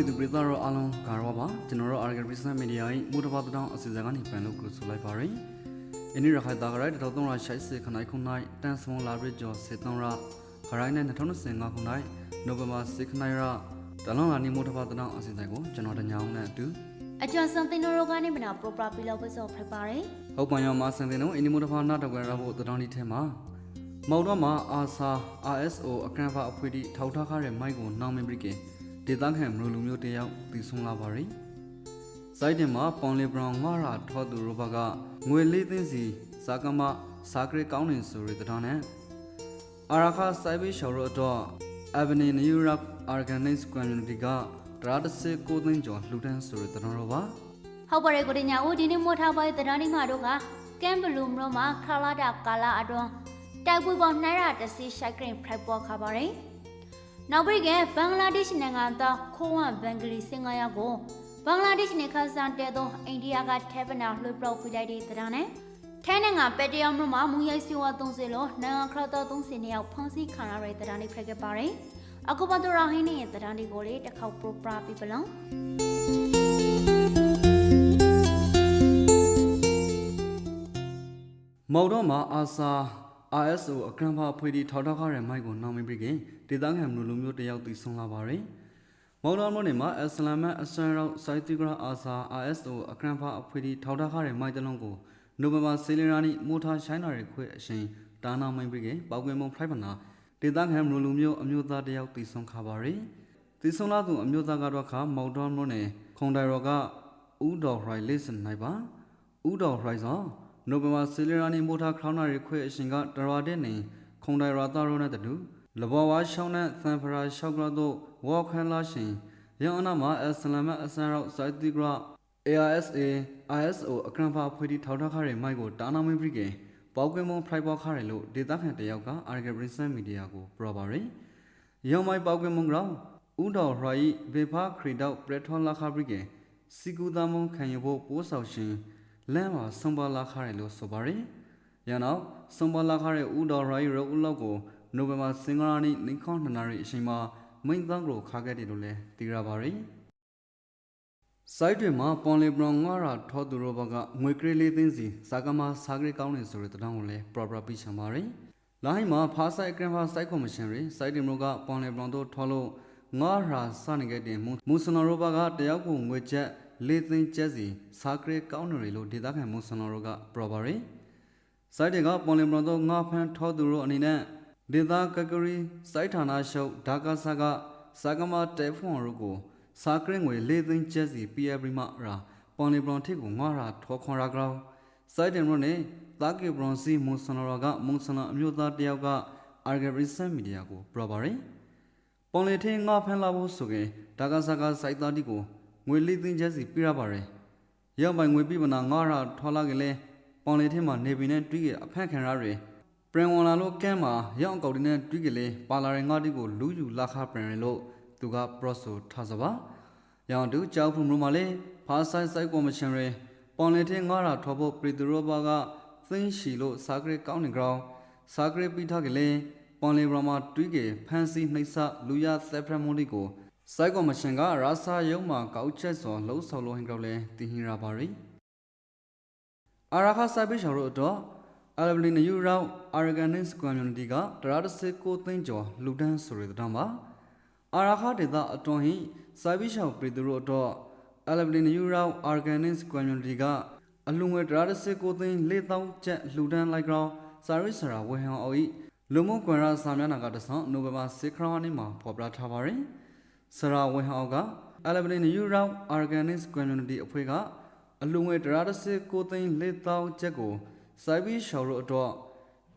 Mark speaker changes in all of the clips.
Speaker 1: ပေသူပြည်သားတို့အားလုံးကတော့ပါကျွန်တော်တို့ Argal Business Media ၏မူတဘာတောင်းအစီအစဉ်ကနေပြန်လို့ကိုဆိုလိုက်ပါရယ်။အင်းရခိုင်တာဂရိုက်1380ခနိုင်ခုနိုင်တန်စမွန်လာရစ်ကျော်စေတုံးရခရိုင်းနဲ့2025ခုနိုင်နိုဝင်ဘာ6ခနိုင်ရတလွန်လာနေမူတဘာတောင်းအစီအစဉ်ကိုကျွန်တော်တညောင်းနဲ့အတူ
Speaker 2: အကျော်စံတင်တို့ကနေမနာပရိုပရာပီလောက်ပဲစောဖိတ်ပါတယ်
Speaker 1: ဟုတ်ပန်ရောမဆန်တဲ့နော်အင်းဒီမူတဘာနာတော့ကြရဖို့တောင်းဒီထဲမှာမော်တော်မှာအာဆာ RSO အကန်ဖာအဖွေတီထောက်ထားခဲ့တဲ့မိုက်ကိုနှောင်းမင်းပရိကေ ဒေသခံမလူလူမျိုးတယောက်ပြီးဆုံးလာပါရယ်။စိုက်တင်မှာပွန်လီဘရောင်ငါရာထောသူရောဘကငွေလေးသိန်းစီဇာကမစာကရကောင်းနေဆိုရတဲ့တောင်းနဲ့အာရခါစိုက်ဘီရှော်ရောတော့ Avenue New York Organized Community ကတရာတစေကိုသိန်းကျော်လှူဒန်းဆိုရတဲ့တောင်းရောပါ
Speaker 2: ဟုတ်ပါတယ်ကိုတင်ညာဦးဒီနေ့မို့ထားပါတဲ့တရဏိမာတို့ကကမ်ဘလူးမရောမှာခလာတာကာလာအတွန်းတိုက်ပွဲပေါင်း200တစီရှိုက်ကရင်ဖိုက်ပေါ်ခါပါတယ် နောက်ပြီးကဘင်္ဂလားဒေ့ရှ်နိုင်ငံသားခိုးဝမ်ဘင်္ဂလီစင်ကာယာကိုဘင်္ဂလားဒေ့ရှ်နယ်ခါစံတဲသောအိန္ဒိယကထဲပနာလှုပ်ပြောက်ပြလိုက်တဲ့တရနဲ့ထဲနိုင်ငံပက်တယောမြို့မှာမူရိုက်စီဝါ30လို့နိုင်ငံခရတော်30နှစ်ယောက်ဖမ်းဆီးခံရတဲ့တရနဲ့ဖက်ခဲ့ပါတယ်အခုပတ်တော်ရဟင်းနဲ့တရနဲ့ကိုလေတစ်ခေါက်ပရိုပရာပြပလောင်
Speaker 1: မော်တော်မှာအာဆာ RSO အကရန်ဖာဖွေတီထောက်ထောက်ခတဲ့မိုက်ကိုနှောင်းမင်းပြီးခင်ဒေသခံလူလူမျိုးတယောက်တည်ဆုံးလာပါရယ်။မော်တော်မြို့နယ်မှာအစ္စလာမတ်အစံရောက်စိုက်တီဂရာအာဆာ RSO အကရန်ဖာအဖွေတီထောက်ထောက်ခတဲ့မိုက်တလုံးကိုနိုဝင်ဘာဆေလီရာနီမိုထားရှိုင်းနာရီခွေအရှင်တာနာမင်းပြီးခင်ပောက်ကွင်းမုံဖလိုက်ပနာဒေသခံလူလူမျိုးအမျိုးသားတယောက်တည်ဆုံးခါပါရယ်။တည်ဆုံးလာသူအမျိုးသားကတော့ခါမော်တော်မြို့နယ်ခုံတိုင်ရောကဥဒေါ်ဟရိုင်လေးစန်နိုင်ပါဥဒေါ်ဟရိုင်ဆောင် နိုဘမာဆီလီရာနီမိုတာခရောင်းနာရီခွေအရှင်ကတရာတဲ့နေခုံတိုင်ရာတာရိုနဲ့တူလဘောဝါရှောင်းနဲ့သန်ဖရာရှောက်ကြတော့ဝေါခန်လာရှင်ယောအနာမှာအစ္စလာမအစန်ရောက်ဇိုက်တီဂရာ ARSA ISO အကရန်ဖာဖွေတီထောက်ထားခရဲမိုက်ကိုတာနာမင်းပရိကေပေါကွင်းမုံဖလိုက်ပေါခရဲလို့ဒေတာခန်တယောက်ကအာဂဘရစ်ဆန်မီဒီယာကိုပြောပါရယ်ယောမိုက်ပေါကွင်းမုံကြောင့်ဥဒေါ်ရိုင်ဘေဖာခရီတောက်ပရက်ထွန်လာခပရိကေစီကူသမုံခံရဖို့ပိုးဆောင်ရှင် လမ်းမှာစုံပါလာခရဲလို့ဆိုပါရယ်။ရနောက်စုံပါလာခရဲဦးတော်ရိုင်းရောဦးလောက်ကိုနိုဝင်ဘာစင်္ဂရာနေ့နေခေါနှစ်နာရီအချိန်မှာမိန်သန်းကိုခါခဲ့တယ်လို့လည်းသိရပါရယ်။စိုက်တွေမှာပွန်လီဘရောင်ငါရာထောသူရောဘကငွေကလေးလေးသိန်းစီဇာကမာစာကလေးကောင်းနေဆိုတဲ့တောင်းကိုလည်း proper ပြချင်ပါရယ်။လိုင်းမှာဖားဆိုင်ဂရန်ဖာစိုက်ကော်မရှင်ရယ်စိုက်တင်မိုကပွန်လီဘရောင်တို့ထောလို့ငါရာစနေခဲ့တဲ့မူစနော်ရောဘကတယောက်ကိုငွေချက် လေးသိန်းကျက်စီစာကရေးကောင်းနေလို့ဒေသခံမွန်ဆန်တော်တို့ကပရပါရီစိုက်တွေကပွန်လင်ဘရန်တို့ငါဖန်ထောသူတို့အနေနဲ့ဒေသကကရီစိုက်ဌာနရှုပ်ဒါကာဆာကစာကမတဲဖွန်တို့ကိုစာကရင်ငွေလေးသိန်းကျက်စီ PF မရာပွန်လင်ဘရန်ထိကိုငါရာထောခွန်ရာကောစိုက်တင်တို့နဲ့တာကေဘရန်စီမွန်ဆန်တော်ကမွန်ဆန်အမျိုးသားတယောက်ကအာဂရီဆန်မီဒီယာကိုပရပါရီပွန်လင်ထင်းငါဖန်လာဖို့ဆိုရင်ဒါကာဆာကစိုက်သားတီကို ငွေလေးသိန်းချက်စီပြရပါတယ်။ရောက်ပိုင်ငွေပြပနာငါရထော်လာကလေးပေါင်လေးထဲမှာနေပင်နဲ့တွီးကအဖက်ခံရတွေပရင်ဝန်လာလို့ကမ်းမှာရောက်အကောက်တွေနဲ့တွီးကလေးပါလာရင်ငါတိကိုလူယူလာခပရင်လို့သူကပရော့ဆိုထားစပါ။ရောင်တူကြောက်ဖုံမလို့မလေးဖာဆိုင်ဆိုင်ကောမရှင်ရဲပေါင်လေးထဲငါရထော်ဖို့ပရီသူရောဘာကသင်းရှီလို့စာကလေးကောင်းနေကြောင်းစာကလေးပြီးထားကလေးပေါင်လေးဘရမာတွီးကဖန်စီနှိမ့်ဆလူရသက်ဖရမိုလီကို စိုက်ကော်မရှင်ကရာစာရုံးမှာကောက်ချက်စောလှုပ်ဆောင်လို့ဟင်ကြောက်လဲတင်ဟင်ရပါရီအာရာခါစာပိရှော်တို့တော့အလဘလီနယူရောင်းအာရဂန်နစ်ကွန်မြူနတီကတရာတစေကိုသိန်းကျော်လူဒန်းဆိုရတဲ့တောင်းပါအာရာခဒေတာအတွန်ဟိစာပိရှော်ပြည်သူတို့တော့အလဘလီနယူရောင်းအာရဂန်နစ်ကွန်မြူနတီကအလူငွေတရာတစေကိုသိန်း၄000ကျပ်လူဒန်းလိုက်ကြောင်းစာရိစရာဝေဟောင်အိုဤလူမှုကွန်ရက်စာမျက်နှာကတဆောင်းနိုဝင်ဘာ6ခရဝနေ့မှာဖော်ပြထားပါရယ် စရာဝင်းဟောက်က Alabama New Round Organic Community အဖွဲ့ကအလူငွေတရားတစ်စစ်ကိုသိန်း၄000ကျပ်ကိုစိုက်ပြီးရှော်လို့အတွက်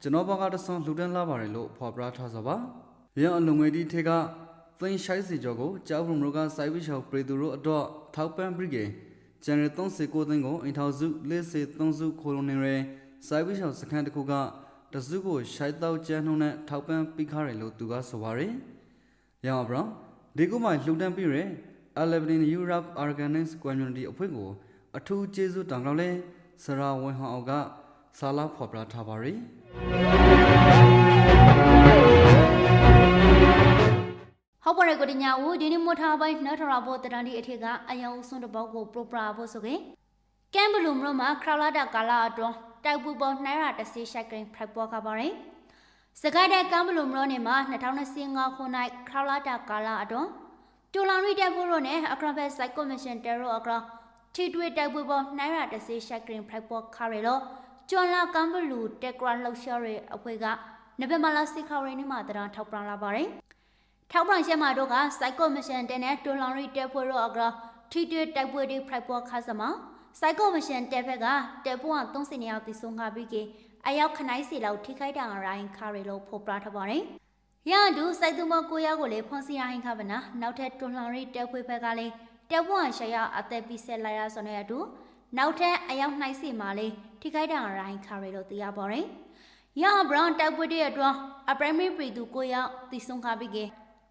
Speaker 1: ကျွန်တော်ဘက်ကတဆန်းလှူဒန်းလာပါတယ်လို့ဖော်ပြထားစပါ။ရန်အလူငွေဒီထေကသိန်းရှိုက်စီကျော်ကိုကြောက်ဖုံမရိုကစိုက်ပြီးရှော်ပြည်သူတို့အတွက်ထောက်ပံ့ပြီးကကျန်တဲ့39သိန်းကိုအင်ထောက်စု43စုခိုလုံနေရယ်စိုက်ပြီးရှော်စခန်းတစ်ခုကတစုကိုရှိုက်တော့ကျန်းနှုံးနဲ့ထောက်ပံ့ပြီးခါတယ်လို့သူကဆိုပါရယ်။ရအောင်ဘရော ဒီကုမှလှူဒန်းပြီးရယ် Alabama Europe Organic Community အဖွဲ့ကို အထူးကျေးဇူးတောင်းတော့လဲစရာဝန်ဟောင်ကစာလာဖော်ပြထားပါရယ်
Speaker 2: ဟုတ်ပါတယ်ကိုကိုတညာဦးဒီနေ့မထားပိုင်းနောက်ထပ်ဘောတရန်ဒီအထက်ကအယောင်စွန်းတစ်ပေါက်ကိုပရိုပရာဖို့ဆိုခင်ကမ်ဘလူးမရမှာခရလာတာကာလာအတွန်းတိုက်ပူပေါ်နှိုင်းရတစီရှိုက်ကရင်ဖရက်ပေါ်ခပါရင် စကိုင်းတဲ့ကမ်ဘလူးမရနေမှာ2025ခုနှစ်ခရလာတာကာလာအတွန်းတူလောင်ရီတက်ဖို့ရောနဲ့အခရဘက်စိုက်ကောမရှင်တဲရောအခရထိတွေ့တိုက်ပူပေါ်နှိုင်းရတစီရှိုက်ကရင်ဖရက်ပေါ်ခရလောကျွန်လာကမ်ဘလူးတက်ကရလှောက်ရှားရဲ့အဖွဲ့ကနဗမာလာစီခရီနေမှာတရန်ထောက်ပံလာပါတယ်ထောက်ပံ့ရှက်မာတို့ကစိုက်ကောမရှင်တဲနဲ့တွန်လောင်ရီတက်ဖွဲ့ရောအကထိတွေ့တိုက်ပွဲတွေဖိုက်ပေါ်ခါစမစိုက်ကောမရှင်တဲဘက်ကတက်ပွား30နေရောက်တည်ဆုံခါပြီးက အရောက်ခနိုင်စီလောက်ထိခိုက်တာရိုင်းခါရီလို့ဖော်ပြထားပါတယ်။ရန်တူစိုက်သူမကိုရောက်ကိုလေဖွန်စီရိုင်းခါပနာနောက်ထပ်တွန်လောင်ရီတက်ဖွဲ့ဘက်ကလည်းတက်ပွားရှက်ရအသက်ပြီးဆက်လိုက်ရဆိုနေရတူနောက်ထပ်အရောက်နိုင်စီမှာလေထိခိုက်တာရိုင်းခါရီလို့သိရပါတယ်။ရန်ဘရောင်းတက်ပွဲတွေအတွက်အပရမီပရီသူကိုရောက်တည်ဆုံခါပြီးက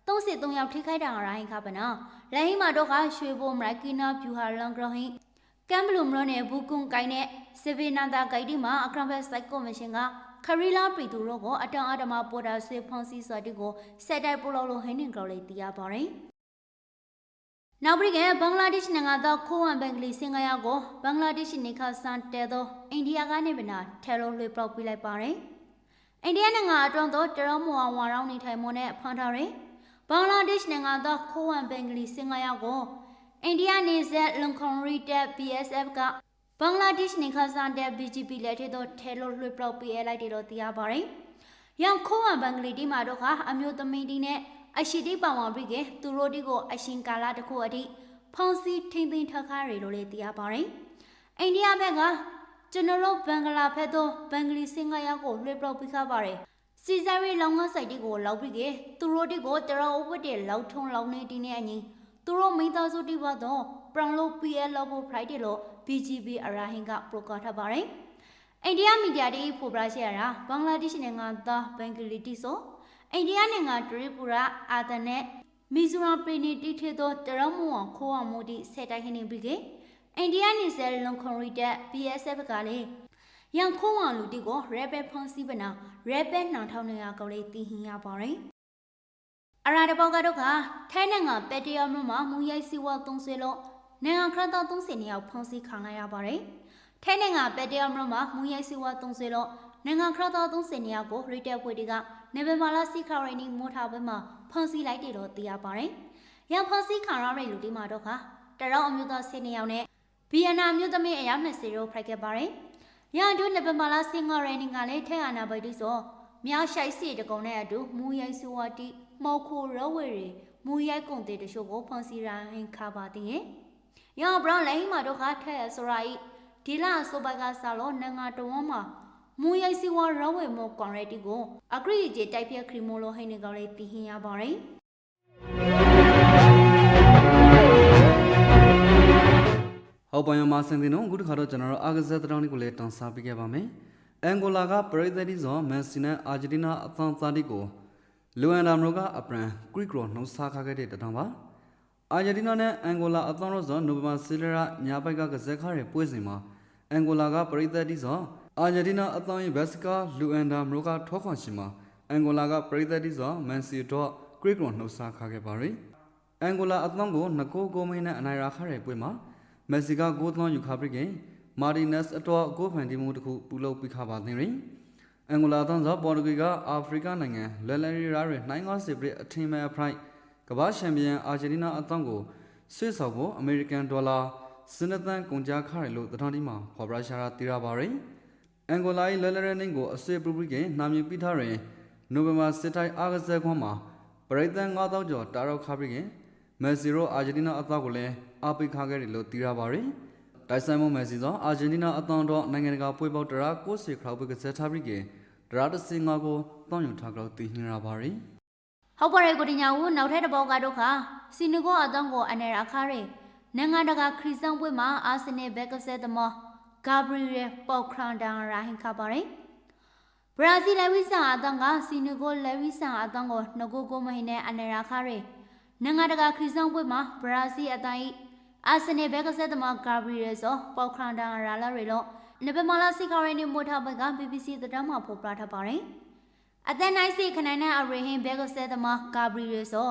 Speaker 2: သုံးစစ်သုံးယောက်ထိခိုက်တာရိုင်းခါပနာလက်ဟိမာတော့ကရွှေဘိုမရိုက်ကီနာဖြူဟာလန်ဂရဟိ ကမ်ဘလူမရနဲ့ဘူကွန်ကိုင်းနဲ့စဗေနန္တာဂိုက်ဒီမှာအခရဘက်စိုက်ကောမရှင်ကခရီလာပရီတူတို့ကိုအတန်အဓမ္မပေါ်တာဆွေဖန်စီစွာတီကိုဆက်တိုက်ပို့လို့လို့ဟင်းနေကြော်လေးတရားပါတယ်နောက်ပြီးကဘင်္ဂလားဒေ့ရှ်နိုင်ငံသားခိုးဝမ်ဘင်္ဂလီစင်ကာယာကိုဘင်္ဂလားဒေ့ရှ်နေခါစန်တဲသောအိန္ဒိယကနေပနာထဲလို့လွှဲပြောက်ပြလိုက်ပါတယ်အိန္ဒိယနိုင်ငံအတွင်းသောတရမောဝါရောင်းနေထိုင်မွန်နဲ့ဖန်ထားတယ်ဘင်္ဂလားဒေ့ရှ်နိုင်ငံသားခိုးဝမ်ဘင်္ဂလီစင်ကာယာကို အိန္ဒိယနေဆက်လုံခွန်ရီတက် BSF ကဘင်္ဂလားဒေ့ရှ်နိုင်ငံစံတဲ့ BGP လက်ထက်တော့ထဲလို့လွှဲပြောက်ပေးလိုက်တယ်လို့သိရပါတယ်။ရန်ခိုးဝမ်ဘင်္ဂလီဒီမှာတော့ကအမျိုးသမီးဒီနဲ့အရှိတိပောင်ဝပြီးကသူတို့ဒီကိုအရှင်ကာလတစ်ခုအထိဖုန်စီထိမ့်သိမ်းထားခါရလို့လည်းသိရပါတယ်။အိန္ဒိယဘက်ကကျွန်တော်တို့ဘင်္ဂလားဘက်တော့ဘင်္ဂလီစင်ကာယာကိုလွှဲပြောက်ပေးခါပါတယ်။စီဇာရီလောင်ငါဆိုင်တီကိုလောက်ပြီးကသူတို့ဒီကိုတရအုပ်ဝတ်တဲ့လောက်ထုံလောက်နေတင်းနေအညီ သူတို့မိသားစုတိဘတော့ပရောင်လို့ PL လောက်ဖို့ Friday လို့ BGB အရာဟင်ကပရိုကာထားပါတယ်။အိန္ဒိယမီဒီယာတီဖိုပရာရှယ်ရာဘင်္ဂလားဒေ့ရှ်နိုင်ငံသားဘင်္ဂလီတီဆိုအိန္ဒိယနိုင်ငံဒရီပူရာအာသန်နဲ့မီဇိုရမ်ပရီနီတီထေသောတရမွန်ခိုးအောင်မှုတီဆက်တိုက်ဟင်းနေပြီးကအိန္ဒိယနေဆယ်လုံခွန်ရီတက် BSF ကလည်းရန်ခိုးအောင်လူတီကိုရဲဘက်ဖန်စီပနာရဲဘက်နှောင်ထောင်းနေရကောလေးတီဟင်ရပါတယ် အရာတပေါက်ကတော့ကထိုင်းနိုင်ငံပက်တရာမြို့မှာမူရိုက်စီဝါသုံးဆွေလို့နိုင်ငံခရတာ30နေရောက်ဖန်စီခံလိုက်ရပါတယ်။ထိုင်းနိုင်ငံပက်တရာမြို့မှာမူရိုက်စီဝါသုံးဆွေလို့နိုင်ငံခရတာ30နေရောက်ကိုရီတက်ဖွဲ့တွေကနေဗင်ဘာလစီခရိုင်နီမိုထားဘက်မှာဖန်စီလိုက်တယ်လို့သိရပါတယ်။ရန်ဖန်စီခံရတဲ့လူဒီမှာတော့ကတရောင်းအမျိုးသား10နေရောက်နဲ့ဗီယက်နမ်မျိုးသမီးအယောက်20ရောဖိုက်ခဲ့ပါတယ်။ရန်တို့နေဗင်ဘာလစီငါရိုင်နီကလည်းထဲအာနာဘိတ်တီဆို မြောက်ရှိုက်စီတကုံနဲ့အတူမူရိုက်စီဝါတီမော်ခိုရောဝေရီမူရိုက်ကုန်တဲ့တချို့ကိုဖန်စီရိုင်းခါပါတည်ရဲ့။ရောဘရောင်းလိုင်းမှာတော့ခါထဲ့ဆိုရာဤဒီလာဆိုဘကဆာလောနငါတဝန်းမှာမူရိုက်စီဝါရောဝေမောကွန်ရက်တီကိုအဂရိကျေတိုက်ပြခရီမိုလိုဟိနေကောလေးတည်ဟင်ရပါတယ်။
Speaker 1: ဟောပန်ယမစင်တင်တော့အခုတစ်ခါတော့ကျွန်တော်တို့အာဂဇက်တောင်းလေးကိုလည်းတောင်းစားပေးခဲ့ပါမယ်။ အန်ဂိုလာကပရိသတ်ဒီဇော်မန်စီနဲ့အာဂျင်တီနာအသံသားတီကိုလူအန်ဒါမရိုကအပရန်ဂရိကရောနှုတ်စားခခဲ့တဲ့တောင်းပါ။အာဂျင်တီနာနဲ့အန်ဂိုလာအသံရောဇော်နိုဗမ်ဘာဆီလရာညာဘက်ကကဇက်ခါရဲ့ပွဲစဉ်မှာအန်ဂိုလာကပရိသတ်ဒီဇော်အာဂျင်တီနာအသံရဲ့ဘက်စကာလူအန်ဒါမရိုကထောခွန်ရှင်မှာအန်ဂိုလာကပရိသတ်ဒီဇော်မန်စီတော့ဂရိကရောနှုတ်စားခခဲ့ပါရယ်။အန်ဂိုလာအသံကိုငကိုကိုမင်းနဲ့အနိုင်ရာခတဲ့ပွဲမှာမက်ဆီကကိုသွန်ယူခါပရိကင် မာတီနက်စ်အတော့ကိုဖန်တီမှုတစ်ခုပြုလုပ်ပြီးခါပါသင်ရင်အန်ဂိုလာသွန်သောပေါ်တူဂီကအာဖရိကနိုင်ငံလဲလန်ရီရာတွေနိုင်ငါစစ်ပရစ်အထင်မဲ့ဖရိုက်ကမ္ဘာချန်ပီယံအာဂျင်တီနာအသံကိုဆွေးဆောင်ဖို့အမေရိကန်ဒေါ်လာစနသန်ကုန်ကြခရလို့တထောင်တီမှာဖော်ပြရှာတာတီရာပါရင်အန်ဂိုလာ၏လဲလရနင်းကိုအဆွေပရိကင်နာမည်ပြထားရင်နိုဝင်ဘာစစ်တိုင်းအာဂဇက်ခွန်မှာပရိသန်9000ကျော်တာရောက်ခါပရိကင်မက်ဆီရိုအာဂျင်တီနာအသံကိုလည်းအားပေးခါခဲ့တယ်လို့သိရပါတယ်။ တိုက်ဆိုင်မမက်ဆီသောအာဂျင်တီနာအသံတော်နိုင်ငံတကာပွဲပေါက်တရာကိုစီခရောက်ပကစက်ထားပြီးကဒရာတစင်ငါကိုတောင်းယူထားကြောက်သိနေရပါတယ်
Speaker 2: ဟုတ်ပါရဲ့ကိုတင်ညာဦးနောက်ထပ်တစ်ပေါက်ကတော့ခါစီနီကိုအတောင်းကိုအနေရခါရဲနိုင်ငံတကာခရီးဆောင်ပွဲမှာအာဆင်နယ်ဘက်ကဆက်သမောဂါဘရီယယ်ပေါခရန်ဒန်ရာဟင်ခါပါရဲဘရာဇီးလက်ဝိဆန်အတောင်းကစီနီကိုလက်ဝိဆန်အတောင်းကိုငကိုကိုမဟင်းနဲ့အနေရခါရဲနိုင်ငံတကာခရီးဆောင်ပွဲမှာဘရာဇီးအတိုင်း အာဆင်နယ်ဘက်ကဆက်သမောဂါဘရီယယ်ဆိုပေါခရန်ဒန်ရာလာရဲလို့နဗမာလာစီကာရီနီမိုတာဘက်က BBC သတင်းမှာဖော်ပြထားပါတယ်အသက်နိုင်စီခနိုင်တဲ့အရေဟင်ဘဲကဆဲသမားဂါဘရီယေဆို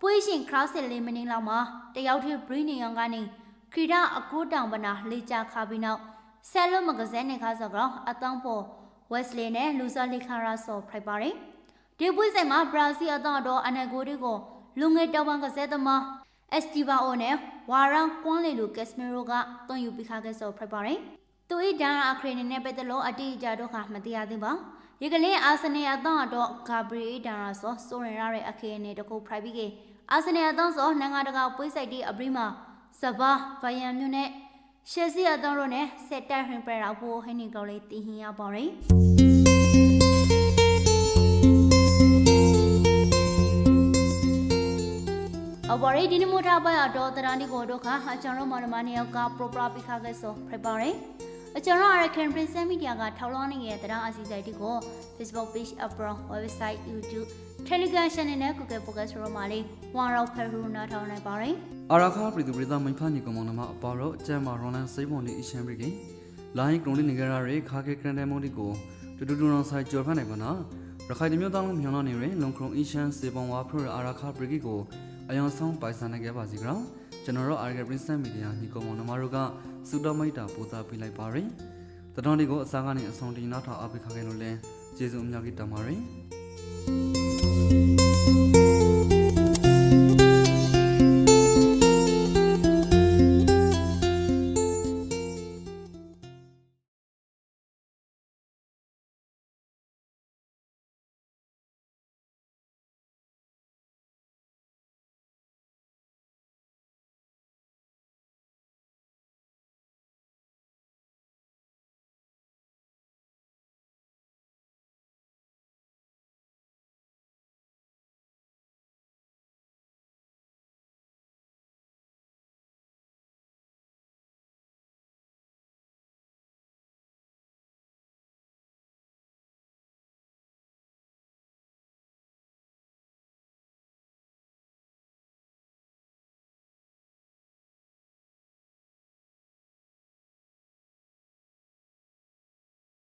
Speaker 2: ပွေးရှင်ခရစ်လေးမင်းလောက်မှာတယောက်ထိဘရီနီယံကနေခရီဒအကူတောင်ပနာလေချခါပြီးနောက်ဆယ်လုံးမဂဇင်းနေခါစောကတော့အတောင်းပေါ်ဝက်စလီနဲ့လူဇာလီခါရာဆောဖိုက်ပါတယ်ဒီပွေးဆိုင်မှာဘရာဇီအတောင်းတော်အနဂိုဒီကိုလူငယ်တောင်ပန်ကစဲသမား အက်စတီဗာအိုနဲ့ဝါရန်ကွန်လီလူကက်စမီရိုကတွန်ယူပြီးခါခဲ့ဆောဖိုက်ပါတယ်သူဤဒါအခရီနေနဲ့ပတ်သက်လို့အတိအကျတော့ခါမတရားသေးပါဒီကလေးအာဆနယ်အတော့တော့ဂါဘရီဒါရာဆိုဆိုရင်ရတဲ့အခရီနေတကူ private ကအာဆနယ်အတော့ဆိုနိုင်ငံတကာပွေးဆိုင်တီအပရီမှာစဘာဗယန်မြို့နဲ့ရှယ်စီအတော့တို့နဲ့စက်တက်ဟင်ပရာဖို့ဟင်းနေကောင်းလေးတည်ဟင်ရပါရယ် အဝရီဒီနမိုထားပါတော့တရာနီကိုတို့ခါအချောင်းရောမနမနီယောက်ကပရိုပရာပိခါကဲဆိုဖရပါရယ်အကျွန်တော်ရခင်ပရင်စမီဒီယာကထောက်လောင်းနေတဲ့တရားအစီအစဉ်တီကို Facebook page အပရော website YouTube Telegram channel နဲ့ Google Podcast ရောမှာလေးဝါရောက်ဖရူနာထောင်းနိုင်ပါရယ်
Speaker 1: အာရာခါပရိသူပရိသမိဖာနီကမောင်နမအပါတော့ကျမ်းမာရွန်လန်စိတ်ပေါ်နေအရှင်ပရိကေလိုင်းကရုံးနေကြရတဲ့ခါကေကရန်ဒဲမုန်ဒီကိုတူတူတူအောင်ဆိုင်ကြော်ဖတ်နိုင်ပါနာရခိုင်တမျိုးတောင်းလုံးမြောင်းလာနေရင်လုံခုံအီရှန်စေပုံဝါဖရိုအာရာခါပရိကေကို အယောင်ဆောင်ပိုင်ဆိုင်နိုင်ခဲ့ပါစီကြောကျွန်တော်တို့အာရဂပရင်းစမီဒီယာညီကောင်မောင်နမတို့ကစူတော်မိတ်တာပို့သားပေးလိုက်ပါရယ်တတော်ဒီကိုအစားကနေအဆုံးတီနောက်ထောင်အပိခါခဲ့လို့လဲကျေးဇူးအများကြီးတင်ပါတယ်